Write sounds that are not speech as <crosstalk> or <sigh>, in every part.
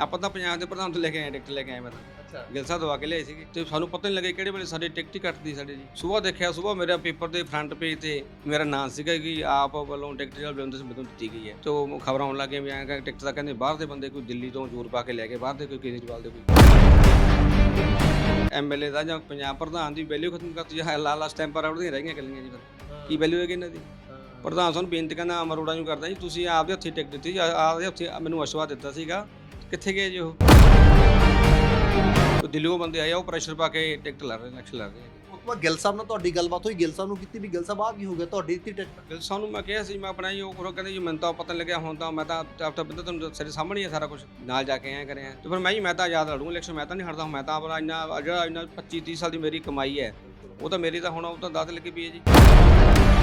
ਆਪਾਂ ਤਾਂ ਪੰਜਾਬ ਦੇ ਪ੍ਰਧਾਨ ਤੋਂ ਲੈ ਕੇ ਆਏ ਟਿਕਟ ਲੈ ਕੇ ਆਏ ਮੈਂ ਤਾਂ। ਅੱਛਾ। ਗਿਲਸਾ ਦਵਾ ਕੇ ਲਿਆਏ ਸੀਗੇ। ਤੇ ਸਾਨੂੰ ਪਤਾ ਨਹੀਂ ਲੱਗਿਆ ਕਿਹੜੇ ਵੇਲੇ ਸਾਡੇ ਟਿਕਟ ਹੀ ਕੱਟਦੀ ਸਾਡੇ ਜੀ। ਸਵੇਰ ਦੇਖਿਆ ਸਵੇਰ ਮੇਰਾ ਪੇਪਰ ਦੇ ਫਰੰਟ ਪੇਜ ਤੇ ਮੇਰਾ ਨਾਮ ਸੀਗਾ ਕਿ ਆਪ ਵੱਲੋਂ ਟਿਕਟ ਬਲਵਿੰਦਰ ਸਿੰਘ ਮੈਨੂੰ ਦਿੱਤੀ ਗਈ ਹੈ। ਤੇ ਉਹ ਖਬਰਾਂ ਆਉਣ ਲੱਗੀਆਂ ਵੀ ਐਂ ਕਿ ਟਿਕਟ ਤਾਂ ਕਹਿੰਦੇ ਬਾਹਰ ਦੇ ਬੰਦੇ ਕੋਈ ਦਿੱਲੀ ਤੋਂ ਜ਼ੋਰ ਪਾ ਕੇ ਲੈ ਕੇ ਬਾਹਰ ਦੇ ਕੋਈ ਕੇਜਰੀਵਾਲ ਦੇ ਕੋਈ। ਐਮਐਲਏ ਦਾ ਜਾਂ ਪੰਜਾਬ ਪ੍ਰਧਾਨ ਦੀ ਵੈਲਿਊ ਖਤਮ ਕਰਤੀ ਜਾਂ ਲਾਲਾ ਸਟੈਂਪਰ ਆਉੜਦੀਆਂ ਰਹਿ ਗਈਆਂ ਗੱਲੀਆਂ ਜੀ ਫਿਰ। ਕੀ ਵੈਲਿਊ ਹੈਗੀ ਇਹਨਾਂ ਦੀ? ਪ੍ਰਧਾਨ ਸਾਨੂੰ ਬੇਨਤੀ ਕਰਨਾ ਅਮਰ ਅਰੋੜਾ ਨੂੰ ਕਰਦਾ ਜੀ ਤੁਸੀਂ ਆਪਦੇ ਹੱਥੀਂ ਟਿਕਟ ਦਿੱਤੀ ਆਪਦੇ ਹੱਥੀਂ ਮੈਨੂੰ ਅਸ਼ਵਾਦ ਦਿੱਤਾ ਸੀਗਾ। ਕਿੱਥੇ ਗਏ ਜੀ ਉਹ? ਉਹ ਦਿੱਲੀੋਂ ਬੰਦੇ ਆਏ ਆ ਉਹ ਪ੍ਰੈਸ਼ਰ ਪਾ ਕੇ ਟਿਕਟ ਲੜ ਰਹੇ ਇਲੈਕਸ਼ਨ ਲੜ ਰਹੇ ਆ ਤੋਂ ਬਾਅਦ ਗਿੱਲ ਸਾਹਿਬ ਨਾਲ ਤੁਹਾਡੀ ਗੱਲਬਾਤ ਹੋਈ ਗਿੱਲ ਸਾਹਿਬ ਨੂੰ ਕੀਤੀ ਵੀ ਗਿੱਲ ਸਾਹਿਬ ਆ ਕੀ ਹੋ ਗਿਆ ਤੁਹਾਡੀ ਦਿੱਤੀ ਟਿਕਟ ਗਿਲ ਸਾਨੂੰ ਮੈਂ ਕਿਹਾ ਸੀ ਮੈਂ ਆਪਣਾ ਜੀ ਉਹ ਉਹ ਕਹਿੰਦੇ ਜੀ ਮੈਨੂੰ ਤਾਂ ਪਤਾ ਨਹੀਂ ਲੱਗਿਆ ਹੁਣ ਤਾਂ ਮੈਂ ਤਾਂ ਆਪ ਤਾਂ ਤੁਹਾਨੂੰ ਸਾਡੇ ਸਾਹਮਣੇ ਹੀ ਹੈ ਸਾਰਾ ਕੁਝ ਨਾਲ ਜਾ ਕੇ ਆਇਆ ਕਰਿਆ। ਤੇ ਫਿਰ ਮੈਂ ਜੀ ਮੈਂ ਤਾਂ ਯਾਦ ਲੜੂ ਇਲੈਕਸ਼ਨ ਮੈਂ ਤਾਂ ਨਹੀਂ ਹਟਦਾ ਮੈਂ ਤਾਂ ਆਪਣਾ ਇੰਨਾ ਜਿਹੜਾ ਇੰਨਾ 25 30 ਸਾਲ ਦੀ ਮੇਰੀ ਕਮਾਈ ਹੈ ਉਹ ਤਾਂ ਮੇਰੀ ਤਾਂ ਹੁਣ ਉਹ ਤਾਂ ਦਾਤ ਲੱਗੀ ਪਈ ਹੈ ਜੀ।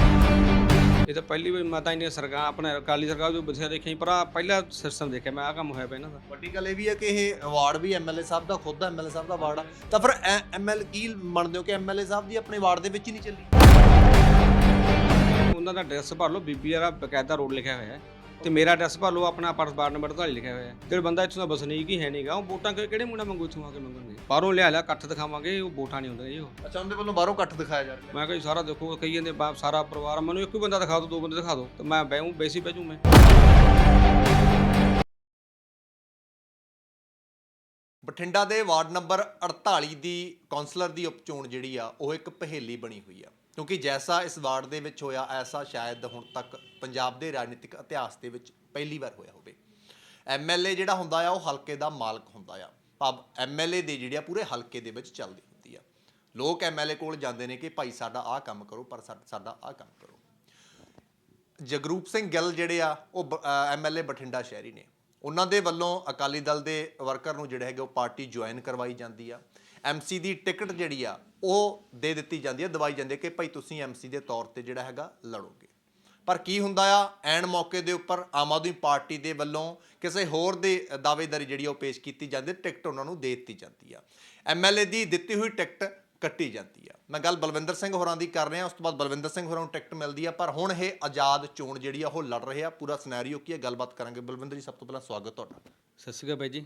ਇਹ ਤਾਂ ਪਹਿਲੀ ਵਾਰ ਮੈਂ ਤਾਂ ਇੰਨੀ ਸਰਕਾਰ ਆਪਣੇ ਅਕਾਲੀ ਸਰਕਾਰ ਜੋ ਬਥੇਰਾ ਦੇਖੀ ਪਰ ਆਹ ਪਹਿਲਾ ਸਿਸਟਮ ਦੇਖਿਆ ਮੈਂ ਆ ਕੰਮ ਹੋਇਆ ਪਿਆ ਇਹਨਾਂ ਦਾ। ਵੱਡੀ ਗੱਲ ਇਹ ਵੀ ਹੈ ਕਿ ਇਹ ਅਵਾਰਡ ਵੀ ਐਮਐਲਏ ਸਾਹਿਬ ਦਾ ਖੁਦ ਦਾ ਐਮਐਲਏ ਸਾਹਿਬ ਦਾ ਅਵਾਰਡ ਆ। ਤਾਂ ਫਿਰ ਐਮਐਲ ਕੀ ਮੰਨਦੇ ਹੋ ਕਿ ਐਮਐਲਏ ਸਾਹਿਬ ਦੀ ਆਪਣੇ ਵਾਰਡ ਦੇ ਵਿੱਚ ਹੀ ਨਹੀਂ ਚੱਲੀ? ਉਹਨਾਂ ਦਾ ਐਡਰੈਸ ਭਰ ਲਓ ਬੀਬੀ ਵਾਲਾ ਬਕਾਇਦਾ ਰੋਡ ਲਿਖਿਆ ਹੋਇਆ ਹੈ। ਤੇ ਮੇਰਾ ਐਡਰੈਸ ਭਰ ਲਓ ਆਪਣਾ ਪਰਸ ਬਾਰ ਨੰਬਰ 43 ਲਿਖਿਆ ਹੋਇਆ ਹੈ। ਜਿਹੜਾ ਬੰਦਾ ਇੱਥੋਂ ਦਾ ਬਸਨੀਕ ਹੀ ਹੈ ਨਹੀਂਗਾ ਉਹ ਵੋਟਾਂ ਕਿ- ਕਿਹੜੇ ਮੁੰਡਾ ਮੰਗੂ ਇੱਥੋਂ ਆ ਕੇ ਮੰਗਣਗੇ? ਬਾਹਰੋਂ ਲਿਆ ਲਿਆ ਇਕੱਠ ਦਿਖਾਵਾਂਗੇ ਉਹ ਵੋਟਾਂ ਨਹੀਂ ਹੁੰਦੇ ਜੀ ਉਹ। ਅੱਛਾ ਉਹਦੇ ਵੱਲੋਂ ਬਾਹਰੋਂ ਕੱਟ ਦਿਖਾਇਆ ਜਾ ਰਿਹਾ। ਮੈਂ ਕਿਹਾ ਜੀ ਸਾਰਾ ਦੇਖੋ ਕਈ ਜਾਂਦੇ ਬਾਪ ਸਾਰਾ ਪਰਿਵਾਰ ਮੈਨੂੰ ਇੱਕ ਹੀ ਬੰਦਾ ਦਿਖਾ ਦਿਓ ਦੋ ਬੰਦੇ ਦਿਖਾ ਦਿਓ ਤੇ ਮੈਂ ਬੈਹੂੰ ਬੇਸੀ ਬਹਿ ਮੈਂ। ਬਠਿੰਡਾ ਦੇ ਵਾਰਡ ਨੰਬਰ 48 ਦੀ ਕਾਉਂਸਲਰ ਦੀ ਉਪਚੋਣ ਜਿਹੜੀ ਆ ਉਹ ਇੱਕ ਪਹੇਲੀ ਬਣੀ ਹੋਈ ਆ। ਕਿਉਂਕਿ ਜੈਸਾ ਇਸ ਵਾਰਡ ਦੇ ਵਿੱਚ ਹੋਇਆ, ਐਸਾ ਸ਼ਾਇਦ ਹੁਣ ਤੱਕ ਪੰਜਾਬ ਦੇ ਰਾਜਨੀਤਿਕ ਇਤਿਹਾਸ ਦੇ ਵਿੱਚ ਪਹਿਲੀ ਵਾਰ ਹੋਇਆ ਹੋਵੇ। ਐਮਐਲਏ ਜਿਹੜਾ ਹੁੰਦਾ ਆ, ਉਹ ਹਲਕੇ ਦਾ ਮਾਲਕ ਹੁੰਦਾ ਆ। ਭਾਵ ਐਮਐਲਏ ਦੇ ਜਿਹੜੀ ਆ, ਪੂਰੇ ਹਲਕੇ ਦੇ ਵਿੱਚ ਚੱਲਦੀ ਹੁੰਦੀ ਆ। ਲੋਕ ਐਮਐਲਏ ਕੋਲ ਜਾਂਦੇ ਨੇ ਕਿ ਭਾਈ ਸਾਡਾ ਆਹ ਕੰਮ ਕਰੋ, ਪਰ ਸਾਡਾ ਆਹ ਕੰਮ ਕਰੋ। ਜਗਰੂਪ ਸਿੰਘ ਗਿੱਲ ਜਿਹੜੇ ਆ, ਉਹ ਐਮਐਲਏ ਬਠਿੰਡਾ ਸ਼ਹਿਰੀ ਨੇ। ਉਹਨਾਂ ਦੇ ਵੱਲੋਂ ਅਕਾਲੀ ਦਲ ਦੇ ਵਰਕਰ ਨੂੰ ਜਿਹੜੇ ਹੈਗੇ, ਉਹ ਪਾਰਟੀ ਜੁਆਇਨ ਕਰਵਾਈ ਜਾਂਦੀ ਆ। ਐਮਸੀ ਦੀ ਟਿਕਟ ਜਿਹੜੀ ਆ, ਉਹ ਦੇ ਦਿੱਤੀ ਜਾਂਦੀ ਆ, ਦਵਾਈ ਜਾਂਦੀ ਹੈ ਕਿ ਭਾਈ ਤੁਸੀਂ ਐਮਸੀ ਦੇ ਤੌਰ ਤੇ ਜਿਹੜਾ ਹੈਗਾ ਲੜੋਗੇ। ਪਰ ਕੀ ਹੁੰਦਾ ਆ, ਐਨ ਮੌਕੇ ਦੇ ਉੱਪਰ ਆਮ ਆਦਮੀ ਪਾਰਟੀ ਦੇ ਵੱਲੋਂ ਕਿਸੇ ਹੋਰ ਦੇ ਦਾਅਵੇਦਾਰੀ ਜਿਹੜੀ ਆ ਉਹ ਪੇਸ਼ ਕੀਤੀ ਜਾਂਦੀ, ਟਿਕਟ ਉਹਨਾਂ ਨੂੰ ਦੇ ਦਿੱਤੀ ਜਾਂਦੀ ਆ। ਐਮਐਲਏ ਦੀ ਦਿੱਤੀ ਹੋਈ ਟਿਕਟ ਕੱਟੀ ਜਾਂਦੀ ਆ। ਮੈਂ ਗੱਲ ਬਲਵਿੰਦਰ ਸਿੰਘ ਹੋਰਾਂ ਦੀ ਕਰ ਰਿਹਾ, ਉਸ ਤੋਂ ਬਾਅਦ ਬਲਵਿੰਦਰ ਸਿੰਘ ਹੋਰਾਂ ਨੂੰ ਟਿਕਟ ਮਿਲਦੀ ਆ, ਪਰ ਹੁਣ ਇਹ ਆਜ਼ਾਦ ਚੋਣ ਜਿਹੜੀ ਆ ਉਹ ਲੜ ਰਹੇ ਆ, ਪੂਰਾ ਸਿਨੈਰੀਓ ਕੀ ਹੈ ਗੱਲਬਾਤ ਕਰਾਂਗੇ। ਬਲਵਿੰਦਰ ਜੀ, ਸਭ ਤੋਂ ਪਹਿਲਾਂ ਸਵਾਗਤ ਤੁਹਾਡਾ। ਸਤਿ ਸ਼੍ਰੀ ਅਕਾਲ ਬਾਈ ਜੀ।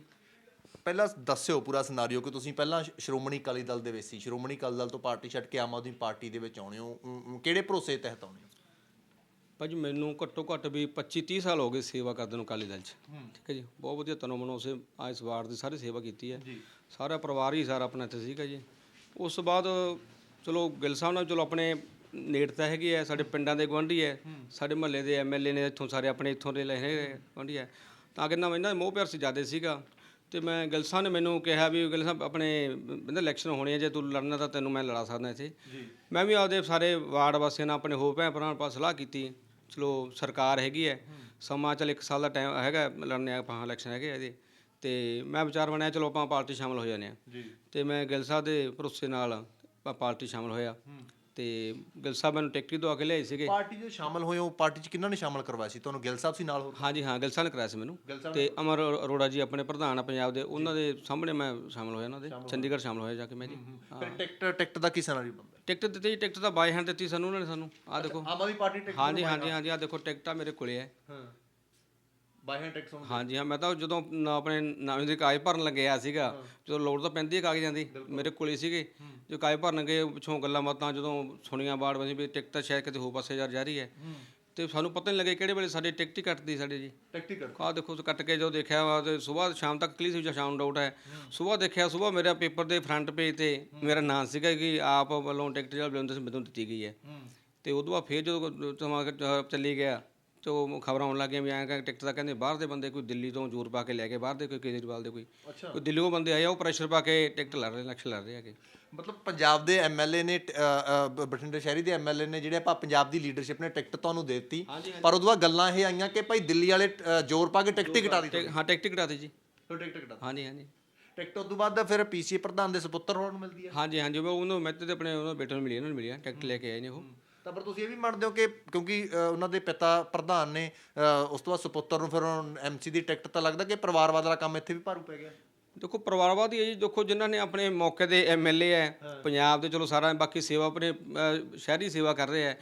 ਪਹਿਲਾਂ ਦੱਸਿਓ ਪੂਰਾ ਸਿਨੈਰੀਓ ਕਿ ਤੁਸੀਂ ਪਹਿਲਾਂ ਸ਼- ਸ਼੍ਰੋਮਣੀ ਅਕਾਲੀ ਦਲ ਦੇ ਵਿੱਚ ਸੀ। ਸ਼੍ਰੋਮਣੀ ਅਕਾਲੀ ਦਲ ਤੋਂ ਪਾਰਟੀ ਛੱਡ ਕੇ ਆਮ ਆਦਮੀ ਪਾਰਟੀ ਦੇ ਵਿੱਚ ਆਉਣੇ ਹੋ। ਅਮ, ਅਮ, ਕਿਹੜੇ ਭਰੋਸੇ ਤਹਿਤ ਆਉਣੇ ਹੋ? ਭਾਜੀ ਮੈਨੂੰ ਘੱਟੋ ਘੱਟ ਵੀ 25 30 ਸਾਲ ਹੋ ਗਏ ਸੇਵਾ ਕਰਦੇ ਨੂੰ ਅਕਾਲੀ ਦਲ 'ਚ। ਠੀਕ ਹੈ ਜੀ? ਬਹੁਤ ਵਧੀਆ ਤਨੋਂ ਮਨੋਂ ਸੇ ਆ ਇਸ ਵਾਰਡ ਦੀ ਸਾਰੀ ਸੇਵਾ ਕੀਤੀ ਹੈ। ਜੀ। ਸਾਰਾ ਪਰਿਵਾਰ ਹੀ ਸਾਰਾ ਆਪਣਾ ਇੱਥੇ ਸੀਗਾ ਜੀ। ਉਸ ਤੋਂ ਬਾਅਦ ਚਲੋ ਗਿੱਲ ਸਾਹਿਬ ਨਾਲ ਚਲੋ ਆਪਣੇ ਨੇੜਤਾ ਹੈਗੀ ਹੈ ਸਾਡੇ ਪਿੰਡਾਂ ਦੇ ਗਵਾਂਢੀ ਹੈ। ਸਾਡੇ ਮਹੱਲੇ ਦੇ ਐਮਐਲਏ ਨੇ ਇੱਥੋਂ ਸਾਰੇ ਆਪਣੇ ਇੱਥੋਂ ਦੇ ਲਏ ਗਵਾਂਢੀ ਹੈ। ਤਾਂ ਕਹਿੰਦਾ ਮੈਂ ਇਹਨਾਂ ਦਾ ਮੋਹ ਪਿਆਰ ਸੀ ਜ਼ਿਆਦਾ ਸੀਗਾ। ਤੇ ਮੈਂ ਗਿੱਲ ਸਾਹਿਬ ਨੇ ਮੈਨੂੰ ਕਿਹਾ ਵੀ ਗਿੱਲ ਸਾਹਿਬ ਆਪਣੇ ਕਹਿੰਦਾ ਇਲੈਕਸ਼ਨ ਹੋਣੀ ਹੈ ਜੇ ਤੂੰ ਲੜਨਾ ਤਾਂ ਤੈਨੂੰ ਮੈਂ ਲੜਾ ਸਕਦਾ ਇੱਥੇ। ਜੀ। ਮੈਂ ਵੀ ਆਪਦੇ ਸਾਰੇ ਵਾਰਡ ਵਾਸੀਆਂ ਨਾਲ ਆਪਣੇ ਹੋ ਭੈਣ ਭਰਾਵਾਂ ਨਾਲ ਸਲਾਹ ਕੀਤੀ। ਚਲੋ ਸਰਕਾਰ ਹੈਗੀ ਹੈ ਸਮਾਂ ਚੱਲ ਇੱਕ ਸਾਲ ਦਾ ਟਾਈਮ ਹੈਗਾ ਲੜਨੇ ਆਪਾਂ ਇਲੈਕਸ਼ਨ ਹੈਗੇ ਆ ਇਹਦੇ। ਤੇ ਮੈਂ ਵਿਚਾਰ ਬਣਾਇਆ ਚਲੋ ਆਪਾਂ ਪਾਰਟੀ ਸ਼ਾਮਲ ਹੋ ਜਾਂਦੇ ਆ। ਜੀ। ਤੇ ਮੈਂ ਗਿੱਲ ਸਾਹਿਬ ਦੇ ਭਰੋਸੇ ਨਾਲ ਪਾਰਟੀ ਸ਼ਾਮਲ ਹੋਇਆ। ਤੇ ਗਿੱਲ ਸਾਹਿਬ ਮੈਨੂੰ ਟਿਕਟ ਹੀ ਦਵਾ ਕੇ ਲਿਆਏ ਸੀਗੇ। ਪਾਰਟੀ ਦੇ ਸ਼ਾਮਲ ਹੋਏ ਹੋ ਪਾਰਟੀ 'ਚ ਕਿੰਨਾਂ ਨੇ ਸ਼ਾਮਲ ਕਰਵਾਇਆ ਸੀ? ਤੁਹਾਨੂੰ ਗਿੱਲ ਸਾਹਿਬ ਸੀ ਨਾਲ ਹੋਰ? ਹਾਂਜੀ ਹਾਂ ਗਿੱਲ ਸਾਹਿਬ ਨੇ ਕਰਾਇਆ ਸੀ ਮੈਨੂੰ। ਗਿੱਲ ਸਾਹਿਬ ਤੇ ਅਮਰ ਅਰੋੜਾ ਜੀ ਆਪਣੇ ਪ੍ਰਧਾਨ ਆ ਪੰਜਾਬ ਦੇ ਉਹਨਾਂ ਦੇ ਸਾਹਮਣੇ ਮੈਂ ਸ਼ਾਮਲ ਹੋਇਆ ਉਹਨਾਂ ਦੇ। ਚੰਡੀਗੜ੍ਹ ਸ਼ਾਮਲ ਹੋਇਆ ਜਾ ਕੇ ਮੈਂ ਜੀ। ਫਿਰ ਟਿਕਟ ਟਿਕਟ ਦਾ ਕੀ ਸਿਨੈਰੀਓ ਬਣਦਾ ਟਿਕਟ ਦਿੱਤੀ ਜੀ ਟਿਕਟ ਤਾਂ ਬਾਈ ਹੈਂਡ ਦਿੱਤੀ ਸਾਨੂੰ ਉਹਨਾਂ ਨੇ ਸਾਨੂੰ। ਆਹ ਦੇਖੋ। ਆਮ ਆਦਮੀ ਪਾਰਟੀ ਟਿਕਟ ਹਾਂਜੀ ਹਾਂਜੀ ਹਾਂਜੀ ਆਹ ਦੇਖੋ ਟਿਕਟਾਂ ਮੇਰੇ ਕੋਲੇ ਹੈ ਹਾਂ। ਬਾਈ ਹੈਂਡ ਟਿਕਟ ਹਾਂਜੀ ਹਾਂ ਮੈਂ ਤਾਂ ਜਦੋਂ ਨ- ਆਪਣੇ ਨਾਮ ਦੇ ਕਾਗਜ਼ ਭਰਨ ਲੱਗਿਆ ਸੀਗਾ ਜਦੋਂ ਲੋੜ ਤਾਂ ਪੈਂਦੀ ਹੈ ਕਾਗਜ਼ਾਂ ਦੀ ਮੇਰੇ ਕੋਲੇ ਸੀਗੇ। ਜੋ ਕਾਗਜ਼ ਭਰਨ ਗਏ ਪਿੱਛੋਂ ਗੱਲਾਂ ਬਾਤਾਂ ਜਦੋਂ ਸੁਣੀਆਂ ਬਾੜ ਵਸੀ ਵੀ ਟਿਕਟ ਤਾਂ ਸ਼ਾਇਦ ਕਿਤੇ ਹੋ ਪਾਸੇ ਜਾ ਜਾ ਰਹੀ ਹੈ। ਤੇ ਸਾਨੂੰ ਪਤਾ ਨਹੀਂ ਲੱਗਿਆ ਕਿਹੜੇ ਵੇਲੇ ਸਾਡੇ ਟਿਕਟ ਹੀ ਕੱਟਦੀ ਸਾਡੇ ਜੀ। ਟਿਕਟ ਹੀ ਕਰ ਆਹ ਦੇਖੋ ਕੱਟ ਕੇ ਜਦੋਂ ਦੇਖਿਆ ਵਾ ਤੇ ਸਵੇਰ ਸ਼ਾਮ ਤੱਕ ਕਲੀ ਸੀ ਜਾਂ ਸ਼ਾਮ ਡਾਊਟ ਹੈ। ਸਵੇਰ ਦੇਖਿਆ ਸਵੇਰ ਮੇਰਾ ਪੇਪਰ ਦੇ ਫਰੰਟ ਪੇਜ ਤੇ ਮੇਰਾ ਨਾਮ ਸੀਗਾ ਕਿ ਆਪ ਵੱਲੋਂ ਟਿਕਟ ਜਿਹੜਾ ਬਲਵਿੰਦਰ ਸਿੰਘ ਮੈਨੂੰ ਦਿੱਤੀ ਗਈ ਹੈ। ਤੇ ਉਦੋਂ ਬਾਅਦ ਫੇਰ ਜਦੋਂ ਸਮਾਂ ਚੱਲੀ ਗਿਆ ਤੇ ਉਹ ਖਬਰਾਂ ਆਉਣ ਲੱਗੀਆਂ ਵੀ ਐਂ ਕਿ ਟਿਕਟ ਤਾਂ ਕਹਿੰਦੇ ਬਾਹਰ ਦੇ ਬੰਦੇ ਕੋਈ ਦਿੱਲੀ ਤੋਂ ਜ਼ੋਰ ਪਾ ਕੇ ਲੈ ਕੇ ਬਾਹਰ ਦੇ ਕੋਈ ਕੇਜਰੀਵਾਲ ਦੇ ਕੋਈ ਅੱਛਾ। ਕੋਈ ਦਿੱਲੀੋਂ ਬੰਦੇ ਆਏ ਆ ਉਹ ਪ੍ਰੈਸ਼ਰ ਪਾ ਕੇ ਟਿਕਟ ਲੜ ਰਹੇ ਇਲੈਕਸ਼ਨ ਲੜ ਰਹੇ ਹੈਗੇ। ਮਤਲਬ ਪੰਜਾਬ ਦੇ ਐਮਐਲਏ ਨੇ ਬ- ਬਠਿੰਡੇ ਸ਼ਹਿਰੀ ਦੇ ਐਮਐਲਏ ਨੇ ਜਿਹੜੇ ਆਪਾਂ ਪੰਜਾਬ ਦੀ ਲੀਡਰਸ਼ਿਪ ਨੇ ਟਿਕਟ ਤੁਹਾਨੂੰ ਦੇ ਦਿੱਤੀ। ਪਰ ਉਦੋਂ ਬਾਅਦ ਗੱਲਾਂ ਇਹ ਆਈਆਂ ਕਿ ਭਾਈ ਦਿੱਲੀ ਵਾਲੇ ਅ, ਜ਼ੋਰ ਪਾ ਕੇ ਟਿਕਟ ਹੀ ਕਟਾ ਦਿੱਤੀ। ਹਾਂ ਟਿਕਟ ਹੀ ਕਟਾਤੀ ਜੀ। ਟਿਕਟ ਕਟਾ ਹਾਂਜੀ ਹਾਂਜੀ। ਟਿਕਟ ਤੋਂ ਬਾਅਦ ਫਿਰ ਪੀਸੀ ਪ੍ਰਧਾਨ ਦੇ ਸੁਪੁੱਤਰ ਹੋਰਾਂ ਨੂੰ ਮਿਲਦੀ ਹੈ। ਹਾਂਜੀ ਹਾਂਜੀ ਉਹ ਉਹਨੂੰ ਮੈਂ ਤੇ ਆਪਣੇ ਉਹਨਾਂ ਬੇਟੇ ਨੂੰ ਮਿਲੀ ਉਹਨਾਂ ਨੂੰ ਮਿਲੀ ਆ ਟਿਕਟ ਲੈ ਕੇ ਆਏ ਨੇ ਉਹ। ਤਾਂ ਪਰ ਤੁਸੀਂ ਇਹ ਵੀ ਮੰਨਦੇ ਹੋ ਕਿ ਕਿਉਂਕਿ ਅ, ਉਹਨਾਂ ਦੇ ਪਿਤਾ ਪ੍ਰਧਾਨ ਨੇ ਅ, ਉਸ ਤੋਂ ਬਾਅਦ ਸੁਪੁੱਤਰ ਨੂੰ ਫਿਰ ਐਮਸੀ ਦੀ ਟਿਕਟ ਤਾਂ ਲੱਗਦਾ ਕਿ ਪਰਿਵਾਰਵਾਦ ਵਾਲਾ ਕੰਮ ਇੱਥੇ ਵੀ ਭਾਰੂ ਪੈ ਗਿਆ। ਦੇਖੋ ਪਰਿਵਾਰਵਾਦ ਹੀ ਹੈ ਜੀ। ਦੇਖੋ ਜਿਨ੍ਹਾਂ ਨੇ ਆਪਣੇ ਮੌਕੇ ਦੇ ਐਮਐਲਏ ਹੈ ਪੰਜਾਬ ਦੇ ਚਲੋ ਸਾਰਾ ਬਾਕੀ ਸੇਵਾ ਆਪਣੇ ਸ਼ਹਿਰੀ ਸੇਵਾ ਕਰ ਰਹੇ ਹੈ।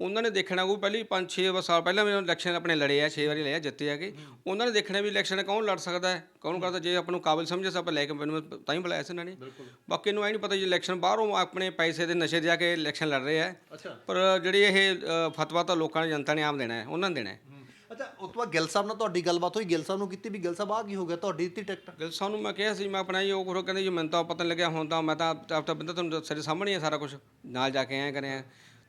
ਉਹਨਾਂ ਨੇ ਦੇਖਣਾ ਕੋਈ ਪਹਿਲੀ 5-6 ਸਾਲ ਪਹਿਲਾਂ ਵੀ ਇਲੈਕਸ਼ਨ ਆਪਣੇ ਲੜੇ ਆ 6 ਵਾਰੀ ਲਏ ਆ ਜਿੱਤੇ ਆਗੇ ਉਹਨਾਂ ਨੇ ਦੇਖਣਾ ਵੀ ਇਲੈਕਸ਼ਨ ਕੌਣ ਲੜ ਸਕਦਾ ਹੈ ਕੌਣ ਕਰਦਾ ਜੇ ਆਪਾਂ ਨੂੰ ਕਾਬਿਲ ਸਮਝੇ ਤਾਂ ਆਪਾਂ ਲੈ ਕੇ ਮੈਨੂੰ ਤਾਂ ਹੀ ਬੁਲਾਇਆ ਸੀ ਇਹਨਾਂ ਨੇ। ਬਾਕੀ ਨੂੰ ਐ ਨਹੀਂ ਪਤਾ ਜੀ ਇਲੈਕਸ਼ਨ ਬਾਹਰੋਂ ਆਪਣੇ ਪੈਸੇ ਦੇ ਨਸ਼ੇ ਦੇ ਆ ਕੇ ਇਲੈਕਸ਼ਨ ਲੜ ਰਹੇ ਅੱਛਾ। ਪਰ ਜਿਹੜੀ ਇਹ ਅ, ਫਤਵਾ ਤਾਂ ਲੋਕਾਂ ਨੇ ਜਨਤਾ ਨੇ ਆਮ ਦੇਣਾ ਹੈ ਉਹਨਾਂ ਨੇ ਦੇਣਾ ਹੈ। ਅੱਛਾ ਉਸ ਤੋਂ ਬਾਅਦ ਗਿੱਲ ਸਾਹਿਬ ਨਾਲ ਤੁਹਾਡੀ ਗੱਲਬਾਤ ਹੋਈ, ਗਿੱਲ ਸਾਹਿਬ ਨੂੰ ਕੀਤੀ ਵੀ ਗਿੱਲ ਸਾਹਿਬ ਆ ਕੀ ਹੋ ਗਿਆ, ਤੁਹਾਡੀ ਦਿੱਤੀ ਟਿਕਟ? ਗਿਲ ਸਾਹਿਬ ਨੂੰ ਮੈਂ ਕਿਹਾ ਸੀ, ਮੈਂ ਆਪਣਾ ਹੀ, ਉਹ ਕਰੋ ਕਹਿੰਦੇ ਜੀ ਮੈਨੂੰ ਤਾਂ ਪਤਾ ਨਹੀਂ ਲੱਗਿਆ ਹੁਣ ਤਾਂ, ਮੈਂ ਤਾਂ ਆਪਤਾ ਬੰਦਾ ਤੁਹਾਨੂੰ ਸਾਡੇ ਸਾਹਮਣੇ ਆ ਸਾਰਾ ਕੁਝ ਨਾਲ ਜਾ ਕੇ ਆਏ ਕਰਿਆ।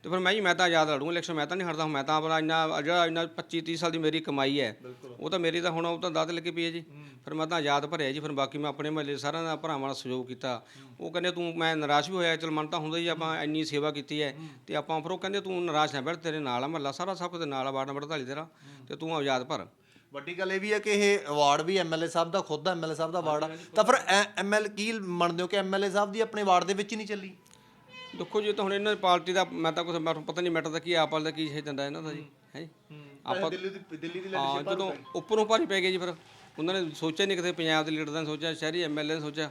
ਤੇ ਫਿਰ ਮੈਂ ਜੀ ਮੈਂ ਤਾਂ ਆਜ਼ਾਦ ਲੜੂੰਗਾ ਇਲੈਕਸ਼ਨ ਮੈਂ ਤਾਂ ਨਹੀਂ ਹਟਦਾ ਮੈਂ ਤਾਂ ਆਪਣਾ ਇੰਨਾ ਜਿਹੜਾ ਇੰਨਾ 25 30 ਸਾਲ ਦੀ ਮੇਰੀ ਕਮਾਈ ਹੈ ਉਹ ਤਾਂ ਮੇਰੀ ਤਾਂ ਹੁਣ ਉਹ ਤਾਂ ਦਾਦ ਲੱਗੀ ਪਈ ਹੈ ਜੀ। ਫਿਰ ਮੈਂ ਤਾਂ ਆਜ਼ਾਦ ਭਰਿਆ ਜੀ ਫਿਰ ਬਾਕੀ ਮੈਂ ਆਪਣੇ ਮਹੱਲੇ ਸਾਰਿਆਂ ਦਾ ਭਰਾਵਾਂ ਦਾ ਸਹਿਯੋਗ ਕੀਤਾ। ਉਹ ਕਹਿੰਦੇ ਤੂੰ ਮੈਂ ਨਿਰਾਸ਼ ਵੀ ਹੋਇਆ ਚਲ ਮਨ ਤਾਂ ਹੁੰਦਾ ਹੀ ਆਪਾਂ ਇੰਨੀ ਸੇਵਾ ਕੀਤੀ ਹੈ ਤੇ ਆਪਾਂ ਫਿਰ ਉਹ ਕਹਿੰਦੇ ਤੂੰ ਨਿਰਾਸ਼ ਨਾ ਬੈਠ ਤੇਰੇ ਨਾਲ ਆ ਮਹੱਲਾ ਸਾਰਾ ਸਭ ਕੁਝ ਨਾਲ ਆ ਵਾਰਡ ਨੰਬਰ 48 ਤੇਰਾ ਤੇ ਤੂੰ ਆਜ਼ਾਦ ਭਰ। ਵੱਡੀ ਗੱਲ ਇਹ ਵੀ ਹੈ ਕਿ ਇਹ ਅਵਾਰਡ ਵੀ ਐਮਐਲਏ ਸਾਹਿਬ ਦਾ ਖੁਦ ਦਾ ਐਮਐਲਏ ਸਾਹਿਬ ਦਾ ਅਵਾਰਡ ਆ। ਤਾਂ ਫਿਰ ਐਮਐਲ ਕੀ ਮੰਨਦੇ ਹੋ ਕਿ ਐਮਐਲਏ ਸਾਹਿਬ ਦੀ ਆਪਣੇ ਵਾਰਡ ਦੇ ਵਿੱਚ ਹੀ ਨਹੀਂ ਚੱਲੀ? ਦੇਖੋ ਜੀ ਤਾਂ ਹੁਣ ਇਹਨਾਂ ਦੀ ਪਾਰਟੀ ਦਾ ਮੈਂ ਤਾਂ ਕੁਝ ਮੈਨੂੰ ਪਤਾ ਨਹੀਂ ਮੈਟਰ ਦਾ ਕੀ ਆਪਲ ਦਾ ਕੀ ਹੈ ਦਿੰਦਾ ਇਹਨਾਂ ਦਾ ਜੀ ਹੈ ਆਪਾਂ ਦਿੱਲੀ ਦੀ ਦਿੱਲੀ ਦੀ ਹਾਂ ਜਦੋਂ ਉੱਪਰੋਂ ਭਾਰੀ ਪੈ ਗਏ ਜੀ ਫਿਰ। ਉਹਨਾਂ ਨੇ ਸੋਚਿਆ ਨਹੀਂ ਕਿਤੇ ਪੰਜਾਬ ਦੇ ਲੀਡਰ ਦਾ ਸੋਚਿਆ ਸ਼ਹਿਰੀ ਐਮਐਲਏ ਨੇ ਸੋਚਿਆ।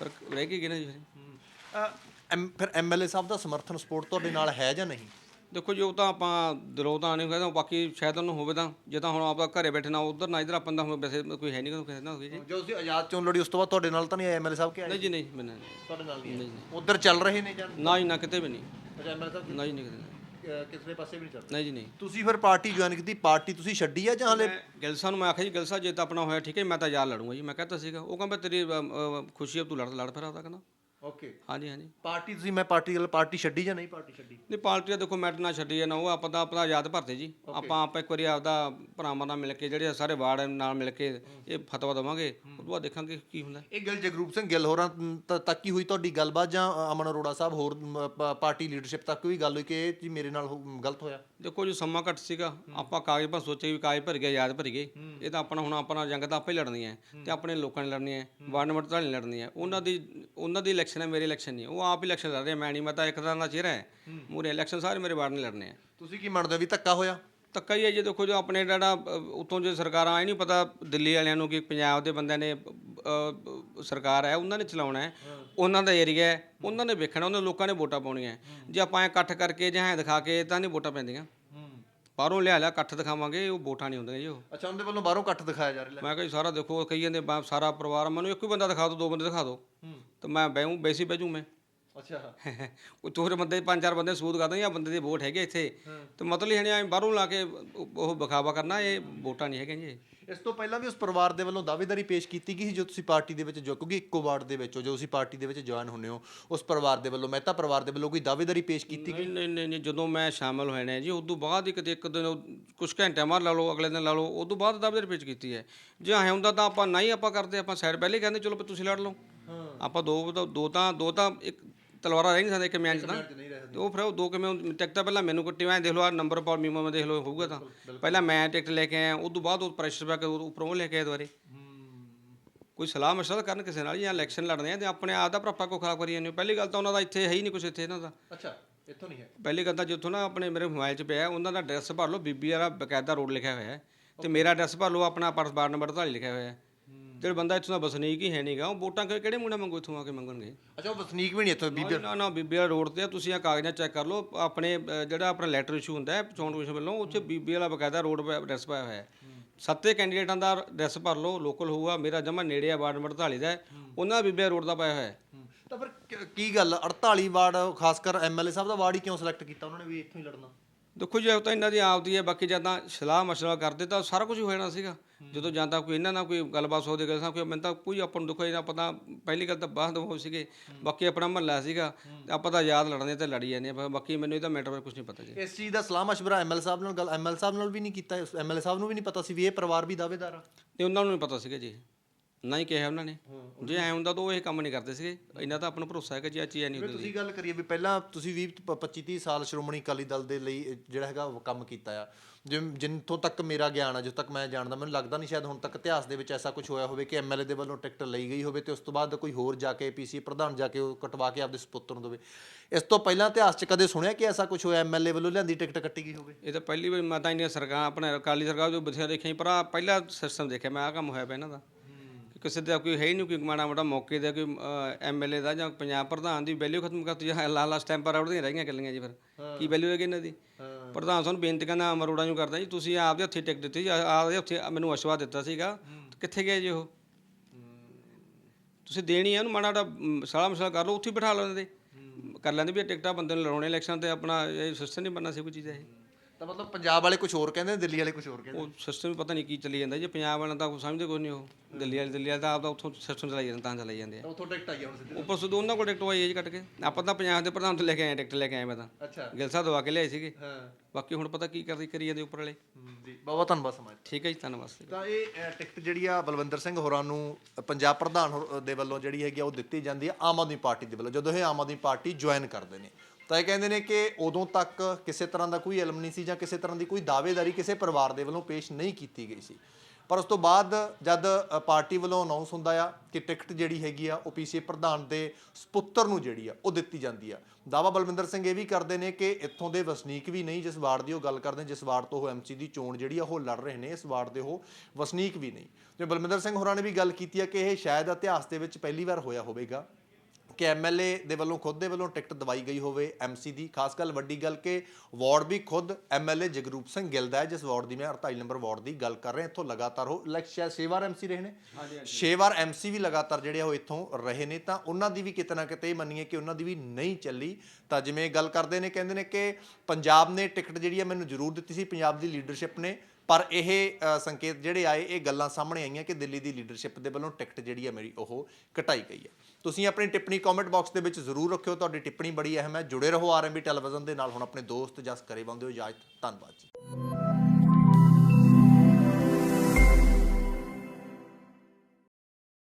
ਪਰ ਰਹਿ ਕੇ ਗਏ ਨਾ ਜੀ ਫਿਰ। ਫਿਰ ਐਮਐਲਏ ਸਾਹਿਬ ਦਾ ਸਮਰਥਨ ਸਪੋਰਟ ਤੁਹਾਡੇ ਨਾਲ ਹੈ ਜਾਂ ਨਹੀਂ? ਦੇਖੋ ਜੀ ਉਹ ਤਾਂ ਆਪਾਂ ਦਿਲੋਂ ਤਾਂ ਨਹੀਂ ਕਹਿੰਦਾ ਬਾਕੀ ਸ਼ਾਇਦ ਉਹਨੂੰ ਹੋਵੇ ਤਾਂ ਜੇ ਤਾਂ ਹੁਣ ਆਪਾਂ ਘਰੇ ਬੈਠੇ ਨਾ ਉਧਰ ਨਾ ਇਧਰ ਆਪਾਂ ਦਾ ਹੁਣ ਵੈਸੇ ਕੋਈ ਹੈ ਨਹੀਂ ਕਿਸੇ ਨਾ ਹੋਵੇ ਜੀ ਜੋ ਤੁਸੀਂ ਆਜ਼ਾਦ ਚੋਣ ਲੜੀ ਉਸ ਤੋਂ ਬਾਅਦ ਤੁਹਾਡੇ ਨਾਲ ਤਾਂ ਨਹੀਂ ਐਮਐਲਏ ਸਾਹਿਬ ਕਿ ਆਏ? ਨਹੀਂ ਜੀ ਨਹੀਂ ਮੈਨਾਂ ਤੁਹਾਡੇ ਨਾਲ ਨਹੀਂ ਉਧਰ ਚੱਲ ਰਹੇ ਨੇ ਜਾਂ? ਨਾ ਨਾ ਕਿਤੇ ਵੀ ਨਹੀਂ। ਅੱਛਾ ਐਮਐਲਏ ਸਾਹਿਬ ਨਾ ਜੀ ਨਹੀਂ। ਕਿਤੇ। ਕਿਸੇ ਪਾਸੇ ਵੀ ਨਹੀਂ ਚੱਲ ਨਹੀਂ ਜੀ ਨਹੀਂ। ਤੁਸੀਂ ਫਿਰ ਪਾਰਟੀ ਜੁਆਇਨ ਕੀਤੀ ਪਾਰਟੀ ਤੁਸੀਂ ਛੱਡੀ ਆ ਜਾਂ ਹਲੇ? ਮੈਂ ਗਿਲ ਸਾਹਿਬ ਨੂੰ ਮੈਂ ਆਖਿਆ ਜੀ ਗਿਲ ਸਾਹਿਬ ਜੇ ਤਾਂ ਆਪਣਾ ਹੋਇਆ ਠੀਕ ਹੈ ਮੈਂ ਤਾਂ ਯਾਰ ਲੜੂੰਗਾ ਜੀ ਮੈਂ ਕਹਤਾ ਸੀਗਾ। ਉਹ ਕਹਿੰਦਾ ਤੇਰੀ ਖੁਸ਼ੀ ਹੈ ਤੂੰ ਲੜ ਲੜ ਫਿਰ ਆਦਾ ਕਹਿੰਦਾ। ਓਕੇ ਹਾਂਜੀ ਹਾਂਜੀ। ਪਾਰਟੀ ਤੁਸੀਂ ਮੈਂ ਪਾਰਟੀ ਗੱਲ ਪਾਰਟੀ ਛੱਡੀ ਜਾਂ ਨਹੀਂ ਪਾਰਟੀ ਛੱਡੀ? ਨਹੀਂ ਪਾਰਟੀ ਦਾ ਦੇਖੋ ਮੈਟ ਨਾ ਛੱਡੀ ਹੈ ਨਾ ਉਹ ਆਪਾਂ ਤਾਂ ਆਪਣਾ ਯਾਦ ਭਰਦੇ ਜੀ। ਆਪਾਂ ਆਪਾਂ ਇੱਕ ਵਾਰੀ ਆਪਦਾ ਭਰਾਵਾਂ ਨਾਲ ਮਿਲ ਕੇ ਜਿਹੜੇ ਸਾਰੇ ਵਾਰਡ ਨਾਲ ਮਿਲ ਕੇ ਇਹ ਫਤਵਾ ਦੇਵਾਂਗੇ ਉਸ ਤੋਂ ਬਾਅਦ ਦੇਖਾਂਗੇ ਕੀ ਹੁੰਦਾ। ਇਹ ਗੱਲ ਜਗਰੂਪ ਸਿੰਘ ਗਿੱਲ ਹੋਰਾਂ ਤ- ਤੱਕ ਹੀ ਹੋਈ ਤੁਹਾਡੀ ਗੱਲਬਾਤ ਜਾਂ ਅਮਨ ਅਰੋੜਾ ਸਾਹਿਬ ਹੋਰ ਮ, ਪ- ਪਾਰਟੀ ਲੀਡਰਸ਼ਿਪ ਤੱਕ ਵੀ ਗੱਲ ਹੋਈ ਕਿ ਇਹ ਜੀ ਮੇਰੇ ਨਾਲ ਹੋ- ਗਲਤ ਹੋਇਆ? ਦੇਖੋ ਜੀ ਸਮਾਂ ਘੱਟ ਸੀਗਾ ਆਪਾਂ ਕਾਗਜ਼ ਪਰ ਸੋਚੇ ਵੀ ਕਾਗਜ਼ ਭਰ ਗਏ ਯਾਦ ਭਰ ਗਏ। ਇਹ ਤਾਂ ਆਪਣਾ ਹੁਣ ਆਪਣਾ ਜੰਗ ਤਾਂ ਆਪੇ ਲੜਨੀ ਹੈ। ਤੇ ਆਪਣੇ ਲੋਕਾਂ ਨੇ ਲੜਨੀ ਹੈ। ਵਾਰਡ ਨੰਬਰ ਤਾਂ ਨਹੀਂ ਲੜਨੀ ਹੈ ਉਹਨਾਂ ਦੀ ਉਹਨਾਂ ਦੀ ਇਲੈਕਸ਼ਨ ਹੈ ਮੇਰੀ ਇਲੈਕਸ਼ਨ ਨਹੀਂ ਉਹ ਆਪ ਹੀ ਇਲੈਕਸ਼ਨ ਲੜ ਰਹੇ ਆ, ਮੈਂ ਨਹੀਂ ਮੈਂ ਤਾਂ ਇੱਕ ਤਰ੍ਹਾਂ ਦਾ ਚਿਹਰਾ ਹੈ। ਮੂਰੇ ਇਲੈਕਸ਼ਨ ਸਾਰੇ ਮੇਰੇ ਵਾਰਡ ਨੇ ਲੜਨੇ ਆ। ਤੁਸੀਂ ਕੀ ਮੰਨਦੇ ਹੋ ਵੀ ਧੱਕਾ ਹੋਇਆ? ਧੱਕਾ ਹੀ ਹੈ ਜੀ ਦੇਖੋ ਜੋ ਆਪਣੇ ਜਿਹੜਾ ਅ, ਉੱਤੋਂ ਜੋ ਸਰਕਾਰਾਂ ਆਈ ਨਹੀਂ ਪਤਾ ਦਿੱਲੀ ਵਾਲਿਆਂ ਨੂੰ ਕਿ ਪੰਜਾਬ ਦੇ ਬੰਦਿਆਂ ਨੇ ਅ, ਸਰਕਾਰ ਹੈ ਉਹਨਾਂ ਨੇ ਚਲਾਉਣਾ ਹੈ। ਉਹਨਾਂ ਦਾ ਏਰੀਆ ਹੈ ਉਹਨਾਂ ਨੇ ਵੇਖਣਾ ਉਹਨਾਂ ਲੋਕਾਂ ਨੇ ਵੋਟਾਂ ਪਾਉਣੀਆਂ ਜੇ ਆਪਾਂ ਐ ਇਕੱਠ ਕਰਕੇ ਜਾਂ ਐਂ ਦਿਖਾ ਕੇ ਤਾਂ ਨਹੀਂ ਵੋਟਾਂ ਪੈਂਦੀਆਂ। ਬਾਹਰੋਂ ਲਿਆ ਲਿਆ ਇਕੱਠ ਦਿਖਾਵਾਂਗੇ ਉਹ ਵੋਟਾਂ ਨਹੀਂ ਹੁੰਦੀਆਂ ਜੀ ਉਹ। ਅੱਛਾ ਉਹਦੇ ਵੱਲੋਂ ਬਾਹਰੋਂ ਕੱਟ ਦਿਖਾਇਆ ਜਾ ਰਿਹਾ। ਮੈਂ ਕਿਹਾ ਜੀ ਸਾਰਾ ਦੇਖੋ ਕਈ ਜਾਂਦੇ ਬਾ- ਸਾਰਾ ਪਰਿਵਾਰ ਮੈਨੂੰ ਇੱਕੋ ਹੀ ਬੰਦਾ ਦਿਖਾ ਦਿਓ ਦੋ ਬੰਦੇ ਦਿਖਾ ਦਿਓ ਤਾਂ ਮੈਂ ਬਹਿਉਂ ਬੈਸੀ ਬਹਿਜੂ ਮੈਂ। ਅੱਛਾ। <laughs> ਉਹ ਚੋਰੇ ਬੰਦੇ ਪੰਜ ਚਾਰ ਬੰਦੇ ਸੂਦ ਕਰਦੇ ਆ ਬੰਦੇ ਦੇ ਵੋਟ ਹੈਗੇ ਇੱਥੇ। ਤੇ ਮਤਲਬ ਇਹ ਨਹੀਂ ਐਂ ਬਾਹਰੋਂ ਲਾ ਕੇ ਉਹ ਵਿਖਾਵਾ ਕਰਨਾ ਇਹ ਵੋਟਾਂ ਨਹੀਂ ਹੈਗੀਆਂ ਜੀ ਇਸ ਤੋਂ ਪਹਿਲਾਂ ਵੀ ਉਸ ਪਰਿਵਾਰ ਦੇ ਵੱਲੋਂ ਦਾਅਵੇਦਾਰੀ ਪੇਸ਼ ਕੀਤੀ ਗਈ ਸੀ ਜੋ ਤੁਸੀਂ ਪਾਰਟੀ ਦੇ ਵਿੱਚ ਜੋ ਕਿਉਂਕਿ ਇੱਕੋ ਵਾਰਡ ਦੇ ਵਿੱਚ ਜੋ ਤੁਸੀਂ ਪਾਰਟੀ ਦੇ ਵਿੱਚ ਜੁਆਇਨ ਹੁੰਨੇ ਹੋ ਉਸ ਪਰਿਵਾਰ ਦੇ ਵੱਲੋਂ ਮਹਿਤਾ ਪਰਿਵਾਰ ਦੇ ਵੱਲੋਂ ਕੋਈ ਦਾਅਵੇਦਾਰੀ ਪੇਸ਼ ਕੀਤੀ ਨਹੀਂ ਨਹੀਂ ਨਹੀਂ ਨਹੀਂ, ਜਦੋਂ ਮੈਂ ਸ਼ਾਮਲ ਹੋਇਆ ਨੇ ਜੀ ਉਸ ਤੋਂ ਬਾਅਦ ਇੱਕ ਇੱਕ ਦਿਨ ਕੁਝ ਘੰਟਿਆਂ ਬਾਅਦ ਲਾ ਲਓ ਅਗਲੇ ਦਿਨ ਲਾ ਲਓ ਉਸ ਤੋਂ ਬਾਅਦ ਦਾਅਵੇਦਾਰੀ ਪੇਸ਼ ਕੀਤੀ ਹੈ। ਜੇ ਐ ਹੁੰਦਾ ਤਾਂ ਆਪਾਂ ਨਹੀਂ ਆਪਾਂ ਕਰਦੇ ਆਪਾਂ ਸਾਈਡ ਪਹਿਲੇ ਕਹਿੰਦੇ ਚਲੋ ਤੁਸੀਂ ਲੜ ਲਓ। ਆਪਾਂ ਦੋ ਤਾਂ- ਦੋ ਤਾਂ ਦੋ ਤਾਂ ਇੱਕ ਤਲਵਾਰਾਂ ਰਹਿ ਨਹੀਂ ਸਕਦੇ ਇੱਕ ਮੈਚ ਤਾਂ। ਤੇ ਉਹ ਫਿਰ ਉਹ ਦੋ ਕਿਵੇਂ ਟਿਕਟ ਤਾਂ ਪਹਿਲਾਂ ਮੈਨੂੰ ਕੱਟੀ ਮੈਂ ਦੇਖ ਲਓ ਆ ਨੰਬਰ ਪਰ ਮੀਮੋ ਮੈਂ ਦੇਖ ਲਓ ਹੋਊਗਾ ਤਾਂ। ਪਹਿਲਾਂ ਮੈਂ ਟਿਕਟ ਲੈ ਕੇ ਆਇਆ ਉਸ ਤੋਂ ਬਾਅਦ ਉਹ ਪ੍ਰੈਸ਼ਰ ਪਾ ਕੇ ਉਹ ਉੱਪਰੋਂ ਉਹ ਲੈ ਕੇ ਆਏ ਦੁਬਾਰੇ। ਕੋਈ ਸਲਾਹ ਮਸ਼ਵਰਾ ਕਰਨ ਕਿਸੇ ਨਾਲ ਜਾਂ ਇਲੈਕਸ਼ਨ ਲੜਨੇ ਆ ਤੇ ਆਪਣੇ ਆਪ ਦਾ ਭਰਾਪਾ ਕੋ ਖਰਾਬ ਕਰੀ ਜਾਂਦੇ ਹੋ। ਪਹਿਲੀ ਗੱਲ ਤਾਂ ਉਹਨਾਂ ਦਾ ਇੱਥੇ ਹੈ ਹੀ ਨਹੀਂ ਕੁਝ ਇੱਥੇ ਇਹਨਾਂ ਦਾ। ਅੱਛਾ ਇੱਥੋਂ ਨਹੀਂ ਹੈ। ਪਹਿਲੀ ਗੱਲ ਤਾਂ ਜਿੱਥੋਂ ਨਾ ਆਪਣੇ ਮੇਰੇ ਮੋਬਾਈਲ 'ਚ ਪਿਆ ਉਹਨਾਂ ਦਾ ਐਡਰੈਸ ਭਰ ਲਓ ਬੀਬੀ ਵਾਲਾ ਬਕਾਇਦਾ ਰੋਡ ਲਿਖਿਆ ਹੋਇਆ ਹੈ। ਤੇ ਮੇਰਾ ਐਡਰੈਸ ਭਰ ਲਓ ਆਪਣਾ ਪਰਸ ਬਾਰ ਨੰਬਰ 48 ਲਿਖਿਆ ਹੋਇਆ ਹੈ। ਜਿਹੜਾ ਬੰਦਾ ਇੱਥੋਂ ਦਾ ਵਸਨੀਕ ਹੀ ਹੈ ਨਹੀਂਗਾ ਉਹ ਵੋਟਾਂ ਕਿ- ਕਿਹੜੇ ਮੁੰਡੇ ਮੰਗੋ ਇੱਥੋਂ ਆ ਕੇ ਮੰਗਣਗੇ? ਅੱਛਾ ਉਹ ਵਸਨੀਕ ਵੀ ਨਹੀਂ ਇੱਥੋਂ ਬੀਬੀ ਨਾ ਨਾ ਬੀਬੀ ਵਾਲਾ ਰੋਡ ਤੇ ਆ, ਤੁਸੀਂ ਆ ਕਾਗਜ਼ਾਂ ਚੈੱਕ ਕਰ ਲਓ ਆਪਣੇ ਅ, ਜਿਹੜਾ ਆਪਣਾ ਲੈਟਰ ਇਸ਼ੂ ਹੁੰਦਾ ਹੈ ਚੋਣ ਕਮਿਸ਼ਨ ਵੱਲੋਂ ਉੱਥੇ ਬੀਬੀ ਵਾਲਾ ਬਕਾਇਦਾ ਰੋਡ ਐਡਰੈਸ ਪਾਇਆ ਹੋਇਆ ਹੈ। ਸੱਤੇ ਕੈਂਡੀਡੇਟਾਂ ਦਾ ਐਡਰੈਸ ਭਰ ਲਓ ਲੋਕਲ ਹੋਊਗਾ ਮੇਰਾ ਜਮਾ ਨੇੜੇ ਆ ਵਾਰਡ ਨੰਬਰ 48 ਦਾ ਹੈ, ਉਹਨਾਂ ਦਾ ਬੀਬੀ ਵਾਲਾ ਰੋਡ ਦਾ ਪਾਇਆ ਹੋਇਆ ਹੈ। ਤਾਂ ਫਿਰ ਕ- ਕੀ ਗੱਲ 48 ਵਾਰਡ ਖਾਸ ਕਰ ਐਮਐਲਏ ਸਾਹਿਬ ਦਾ ਵਾਰਡ ਹੀ ਕਿਉਂ ਸਿਲੈਕਟ ਕੀਤਾ? ਉਹਨਾਂ ਨੇ ਵੀ ਇੱਥੋਂ ਹੀ ਲੜਨਾ। ਦੇਖੋ ਜੀ ਇਹ ਤਾਂ ਇਹਨਾਂ ਦੀ ਆਪਦੀ ਹੈ ਬਾਕੀ ਜਦੋਂ ਸਲਾਹ ਮਸ਼ਵਰਾ ਕਰਦੇ ਤਾਂ ਸਾਰਾ ਕੁਝ ਹੋ ਜਾਣਾ ਸੀਗਾ। ਜਦੋਂ ਜਾਂਦਾ ਕੋਈ ਇਹਨਾਂ ਨਾਲ ਕੋਈ ਗੱਲਬਾਤ ਹੋ ਗੱਲ ਕੋਈ ਮੈਨੂੰ ਤਾਂ ਕੋਈ ਆਪਾਂ ਨੂੰ ਦੁੱਖ ਇਹਨਾਂ ਪਤਾ ਪਹਿਲੀ ਗੱਲ ਤਾਂ ਬਾਹਰ ਹੋ ਸੀਗੇ ਬਾਕੀ ਆਪਣਾ ਮਹੱਲਾ ਸੀਗਾ ਆਪਾਂ ਤਾਂ ਯਾਦ ਲੜਨੇ ਤੇ ਲੜੀ ਜਾਂਦੇ ਆ ਬਾਕੀ ਮੈਨੂੰ ਇਹਦਾ ਮੈਟਰ ਬਾਰੇ ਕੁਝ ਨਹੀਂ ਪਤਾ ਜੀ। ਇਸ ਚੀਜ਼ ਦਾ ਸਲਾਹ ਮਸ਼ਵਰਾ ਐਮਐਲ ਸਾਹਿਬ ਨਾਲ ਗੱਲ ਐਮਐਲ ਸਾਹਿਬ ਨਾਲ ਵੀ ਨਹੀਂ ਕੀਤਾ ਐਮਐਲਏ ਸਾਹਿਬ ਨੂੰ ਵੀ ਨਹੀਂ ਪਤਾ ਸੀ ਵੀ ਇਹ ਪਰਿਵਾਰ ਵੀ ਦਾਅਵੇਦਾਰ ਆ। ਤੇ ਉਹਨਾਂ ਨੂੰ ਨਹੀਂ ਪਤਾ ਸੀਗਾ ਜੀ। ਨਾ ਹੀ ਕਿਹਾ ਉਹਨਾਂ ਨੇ। ਜੇ ਐ ਹੁੰਦਾ ਤਾਂ ਉਹ ਇਹ ਕੰਮ ਨਹੀਂ ਕਰਦੇ ਸੀਗੇ। ਇਹਨਾਂ ਤਾਂ ਆਪਣਾ ਭਰੋਸਾ ਹੈ ਕਿ ਜੀ ਆ ਚੀਜ਼ ਨਹੀਂ ਜਿਵੇਂ ਤੁਸੀਂ ਗੱਲ ਕਰੀਏ ਵੀ ਪਹਿਲਾਂ ਤੁਸੀਂ 20 25 30 ਸਾਲ ਸ਼੍ਰੋਮਣੀ ਅਕਾਲੀ ਦਲ ਦੇ ਲਈ ਜਿਹੜਾ ਹੈਗਾ ਉਹ ਕੰਮ ਕੀਤਾ ਆ। ਜਿੰਥੋਂ ਤੱਕ ਮੇਰਾ ਗਿਆਨ ਆ ਜਿੱਥੋਂ ਤੱਕ ਮੈਂ ਜਾਣਦਾ ਮੈਨੂੰ ਲੱਗਦਾ ਨਹੀਂ ਸ਼ਾਇਦ ਹੁਣ ਤੱਕ ਇਤਿਹਾਸ ਦੇ ਵਿੱਚ ਐਸਾ ਕੁਝ ਹੋਇਆ ਹੋਵੇ ਕਿ ਐਮਐਲਏ ਦੇ ਵੱਲੋਂ ਟਿਕਟ ਲਈ ਗਈ ਹੋਵੇ ਤੇ ਉਸ ਤੋਂ ਬਾਅਦ ਕੋਈ ਹੋਰ ਜਾ ਕੇ ਪੀਸੀ ਪ੍ਰਧਾਨ ਜਾ ਕੇ ਉਹ ਕਟਵਾ ਕੇ ਆਪਦੇ ਸਪੁੱਤਰ ਨੂੰ ਦੇਵੇ। ਇਸ ਤੋਂ ਪਹਿਲਾਂ ਇਤਿਹਾਸ 'ਚ ਕਦੇ ਸੁਣਿਆ ਕਿ ਐਸਾ ਕੁਝ ਹੋਇਆ ਐਮਐਲਏ ਵੱਲੋਂ ਲਿਆਂਦੀ ਟਿਕਟ ਕੱਟੀ ਗਈ ਹੋਵੇ? ਇਹ ਤਾਂ ਪਹਿਲੀ ਵਾਰ ਮੈਂ ਤਾਂ ਇੰਨੀਆਂ ਸਰਕਾਰ ਆਪਣੇ ਅਕਾਲੀ ਸਰਕਾਰ ਜੋ ਬਥੇਰਾ ਦੇਖਿਆ ਪਰ ਪਹਿਲਾ ਸਿਸਟਮ ਦੇਖਿਆ ਮੈਂ ਆ ਕੰਮ ਹੋਇਆ ਪਿਆ ਇਹਨਾਂ ਦਾ। ਕਿਸੇ ਦਾ ਕੋਈ ਹੈ ਹੀ ਨਹੀਂ ਕੋਈ ਮਾੜਾ ਮੋਟਾ ਮੌਕੇ ਦਾ ਕੋਈ ਐਮਐਲਏ ਦਾ ਜਾਂ ਪੰਜਾਬ ਪ੍ਰਧਾਨ ਦੀ ਵੈਲਿਊ ਖਤਮ ਕਰਤੀ ਜਾਂ ਲਾਲਾ ਸਟੈਂਪਰ ਆਉੜਦੀਆਂ ਰਹਿ ਗਈਆਂ ਕੱਲੀਆਂ ਜੀ ਫਿਰ। ਕੀ ਵੈਲਿਊ ਹੈਗੀ ਇਹਨਾਂ ਦੀ? ਪ੍ਰਧਾਨ ਸਾਨੂੰ ਬੇਨਤੀ ਕਰਨਾ ਅਮਰੋੜਾ ਨੂੰ ਕਰਦਾ ਜੀ ਤੁਸੀਂ ਆਪਦੇ ਹੱਥੀ ਟਿਕਟ ਦਿੱਤੀ ਜੀ, ਆਪਦੇ ਹੱਥੀ ਮੈਨੂੰ ਅਸ਼ਵਾ ਦਿੱਤਾ ਸੀਗਾ। ਕਿੱਥੇ ਗਏ ਜੀ ਉਹ? ਤੁਸੀਂ ਦੇਣੀ ਆ ਉਹਨੂੰ ਮਾੜਾ ਮੋਟਾ ਸਾਲਾ ਮਸਲਾ ਕਰ ਲਓ ਉੱਥੇ ਬਿਠਾ ਲੈਂਦੇ ਕਰ ਲੈਂਦੇ ਵੀ ਟਿਕਟਾਂ ਬੰਦੇ ਨੂੰ ਲੜਾਉਣੇ ਇਲੈਕਸ਼ਨ ਤੇ ਆਪਣਾ ਇਹ ਸਿਸਟਮ ਨਹੀਂ ਬਣਨਾ ਸੀ ਕੋਈ ਚੀਜ਼ ਇਹ। ਤਾਂ ਮਤਲਬ ਪੰਜਾਬ ਵਾਲੇ ਕੁਝ ਹੋਰ ਕਹਿੰਦੇ ਨੇ ਦਿੱਲੀ ਵਾਲੇ ਕੁਝ ਹੋਰ ਕਹਿੰਦੇ ਉਹ ਸਿਸਟਮ ਵੀ ਪਤਾ ਨਹੀਂ ਕੀ ਚੱਲੀ ਜਾਂਦਾ ਜੀ ਪੰਜਾਬ ਵਾਲਿਆਂ ਦਾ ਕੋਈ ਸਮਝਦੇ ਕੋਈ ਨਹੀਂ ਉਹ। ਦਿੱਲੀ ਵਾਲੇ ਦਿੱਲੀ ਵਾਲੇ ਤਾਂ ਆਪਦਾ ਉੱਥੋਂ ਸਿਸਟਮ ਚਲਾਈ ਜਾਂਦੇ ਤਾਂ ਚਲਾਈ ਜਾਂਦੇ ਆ। ਤਾਂ ਉੱਥੋਂ ਟਿਕਟ ਆਈ ਹੁਣ ਸਿੱਧੀ। ਉੱਪਰ ਸੁਧ ਉਹਨਾਂ ਕੋਲ ਟਿਕਟ ਆਈ ਹੈ ਜੀ ਕੱਟ ਕੇ। ਆਪਾਂ ਤਾਂ ਪੰਜਾਬ ਦੇ ਪ੍ਰਧਾਨ ਤੋਂ ਲੈ ਕੇ ਆਏ ਟਿਕਟ ਲੈ ਕੇ ਆਏ ਮੈਂ ਤਾਂ। ਅੱਛਾ। ਗਿਲ ਸਾਹਿਬ ਦਵਾ ਕੇ ਲਿਆਏ ਸੀਗੇ। ਹਾਂ। ਬਾਕੀ ਹੁਣ ਪਤਾ ਕੀ ਕਰਦੀ ਕਰੀ ਜਾਂਦੇ ਉੱਪਰ ਵਾਲੇ। ਜੀ। ਬਹੁਤ ਬਹੁਤ ਧੰਨਵਾਦ ਸਮਾਜ। ਠੀਕ ਹੈ ਜੀ ਧੰਨਵਾਦ ਤਾਂ ਇਹ ਟਿਕਟ ਜਿਹੜੀ ਆ ਬਲਵਿੰਦਰ ਸਿੰਘ ਹੋਰਾਂ ਨੂੰ ਪੰਜਾਬ ਪ੍ਰਧਾਨ ਦੇ ਵੱਲੋਂ ਜਿਹੜੀ ਹੈਗੀ ਆ ਉਹ ਦਿੱਤੀ ਜਾਂਦੀ ਆ ਆਮ ਆਦਮੀ ਪਾਰਟੀ ਦੇ ਵੱਲੋਂ। ਜਦੋਂ ਇਹ ਆਮ ਆਦਮੀ ਪਾਰਟੀ ਜੁਆਇਨ ਕਰਦੇ ਨੇ। ਤਾਂ ਇਹ ਕਹਿੰਦੇ ਨੇ ਕਿ ਉਦੋਂ ਤੱਕ ਕਿਸੇ ਤਰ੍ਹਾਂ ਦਾ ਕੋਈ ਇਲਮ ਨਹੀਂ ਸੀ ਜਾਂ ਕਿਸੇ ਤਰ੍ਹਾਂ ਦੀ ਕੋਈ ਦਾਅਵੇਦਾਰੀ ਕਿਸੇ ਪਰਿਵਾਰ ਦੇ ਵੱਲੋਂ ਪੇਸ਼ ਨਹੀਂ ਕੀਤੀ ਗਈ ਸੀ। ਪਰ ਉਸ ਤੋਂ ਬਾਅਦ ਜਦ ਪਾਰਟੀ ਵੱਲੋਂ ਅਨਾਉਂਸ ਹੁੰਦਾ ਆ ਕਿ ਟਿਕਟ ਜਿਹੜੀ ਹੈਗੀ ਆ, ਉਹ ਪੀਸੀਏ ਪ੍ਰਧਾਨ ਦੇ ਸੁਪੁੱਤਰ ਨੂੰ ਜਿਹੜੀ ਆ, ਉਹ ਦਿੱਤੀ ਜਾਂਦੀ ਆ। ਦਾਵਾ ਬਲਵਿੰਦਰ ਸਿੰਘ ਇਹ ਵੀ ਕਰਦੇ ਨੇ ਕਿ ਇੱਥੋਂ ਦੇ ਵਸਨੀਕ ਵੀ ਨਹੀਂ, ਜਿਸ ਵਾਰਡ ਦੀ ਉਹ ਗੱਲ ਕਰਦੇ ਜਿਸ ਵਾਰਡ ਤੋਂ ਉਹ ਐਮਸੀ ਦੀ ਚੋਣ ਜਿਹੜੀ ਆ, ਉਹ ਲੜ ਰਹੇ ਨੇ, ਇਸ ਵਾਰਡ ਦੇ ਉਹ ਵਸਨੀਕ ਵੀ ਨਹੀਂ। ਤੇ ਬਲਵਿੰਦਰ ਸਿੰਘ ਹੋਰਾਂ ਨੇ ਵੀ ਗੱਲ ਕੀਤੀ ਆ ਕਿ ਇਹ ਸ਼ਾਇਦ ਇਤਿਹਾਸ ਦੇ ਵਿੱਚ ਪਹਿਲੀ ਵਾਰ ਹੋਇਆ ਹੋਵੇਗਾ। ਕਿ ਐਮਐਲਏ ਦੇ ਵੱਲੋਂ ਖੁਦ ਦੇ ਵੱਲੋਂ ਟਿਕਟ ਦਵਾਈ ਗਈ ਹੋਵੇ ਐਮਸੀ ਦੀ। ਖਾਸ ਗੱਲ ਵੱਡੀ ਗੱਲ ਕਿ ਵਾਰਡ ਵੀ ਖੁਦ ਐਮਐਲਏ ਜਗਰੂਪ ਸਿੰਘ ਗਿੱਲ ਦਾ ਹੈ ਜਿਸ ਵਾਰਡ ਦੀ ਮੈਂ 48 ਨੰਬਰ ਵਾਰਡ ਦੀ ਗੱਲ ਕਰ ਰਿਹਾ। ਇੱਥੋਂ ਲਗਾਤਾਰ ਉਹ ਸ਼ਾਇਦ ਛੇ ਵਾਰ ਐਮਸੀ ਰਹੇ ਨੇ। ਛੇ ਵਾਰ ਐਮਸੀ ਵੀ ਲਗਾਤਾਰ ਜਿਹੜੇ ਉਹ ਇੱਥੋਂ ਰਹੇ ਨੇ। ਤਾਂ ਉਹਨਾਂ ਦੀ ਵੀ ਕਿਤੇ ਨਾ ਕਿਤੇ ਇਹ ਮੰਨੀਏ ਕਿ ਉਹਨਾਂ ਦੀ ਵੀ ਨਹੀਂ ਚੱਲੀ। ਤਾਂ ਜਿਵੇਂ ਗੱਲ ਕਰਦੇ ਨੇ ਕਹਿੰਦੇ ਨੇ ਕਿ ਪੰਜਾਬ ਨੇ ਟਿਕਟ ਜਿਹੜੀ ਆ ਮੈਨੂੰ ਜ਼ਰੂਰ ਦਿੱਤੀ ਸੀ। ਪੰਜਾਬ ਦੀ ਲੀਡਰਸ਼ਿਪ ਨੇ ਪਰ ਇਹ ਅ, ਸੰਕੇਤ ਜਿਹੜੇ ਆਏ ਇਹ ਗੱਲਾਂ ਸਾਹਮਣੇ ਆਈਆਂ ਕਿ ਦਿੱਲੀ ਦੀ ਲੀਡਰਸ਼ਿਪ ਦੇ ਵੱਲੋਂ ਟਿਕਟ ਜਿਹੜੀ ਹੈ ਮੇਰੀ ਉਹ ਘਟਾਈ ਗਈ ਹੈ ਤੁਸੀਂ ਆਪਣੀ ਟਿੱਪਣੀ ਕਮੈਂਟ ਬਾਕਸ ਦੇ ਵਿੱਚ ਜ਼ਰੂਰ ਰੱਖਿਓ ਤੁਹਾਡੀ ਟਿੱਪਣੀ ਬੜੀ ਅਹਿਮ ਹੈ। ਜੁੜੇ ਰਹੋ ਆਰਐਮਬੀ ਟੈਲੀਵਿਜ਼ਨ ਦੇ ਨਾਲ। ਹੁਣ ਆਪਣੇ ਦੋਸਤ ਜਸ ਕਰੇ ਬੰਦੇ ਹੋ ਇਜਾਜ਼ਤ ਧੰਨਵਾਦ ਜੀ।